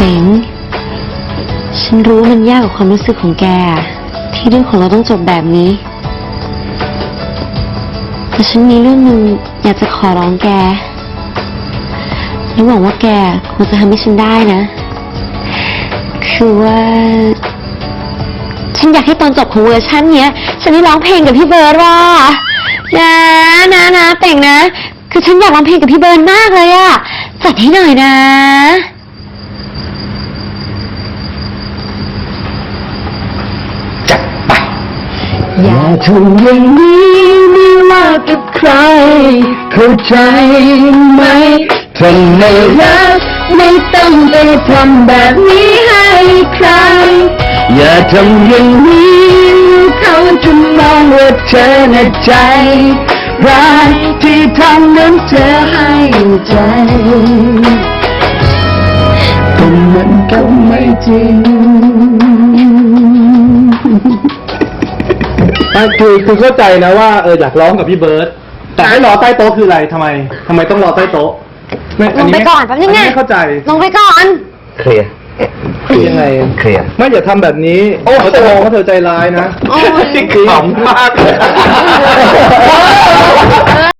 ป๋ง ฉันรู้ว่ามันยากกับความรู้สึกของแก ที่เรื่องของเราต้องจบแบบนี้แต่ฉันมีเรื่องหนึ่งอยากจะขอร้องแกและหวังว่าแกคงจะทำให้ฉันได้นะ คือว่า ฉันอยากให้ตอนจบของเวอร์ชันเนี้ย ฉันได้ร้องเพลงกับพี่เบิร์ดว่ะนะนะนะเป่งนะ คือฉันอยากร้องเพลงกับพี่เบิร์ดมากเลยอะจัดให้หน่อยนะ จัดไป อย่าทำอย่างนี้ไม่ว่ากับใคร เข้าใจไหมถ้าไม่รักไม่ต้องไปทำแบบนี้ให้ใคร อย่าทำอย่างนี้เขาจะมองว่าเธอน่ะใจร้ายที่ทำนั้นเธอให้ใจก็มันก็ไม่จริง อะคือคือเข้าใจนะว่าเอออยากร้องกับพี่เบิร์ตแต่ให้รอใต้โต๊ะคืออะไรทำไมทำไมต้องรอใต้โต๊ะม่ลงไปม่ก่อนแป๊บนึงอันะไม่เข้าใจลงไปก่อน เคลียร์คือยังไง เคลียร์ ไม่อย่าทำแบบนี้โอ้โห เขาจะมองว่าเธอใจร้ายนะ โอ้ยจริงขำมากเลย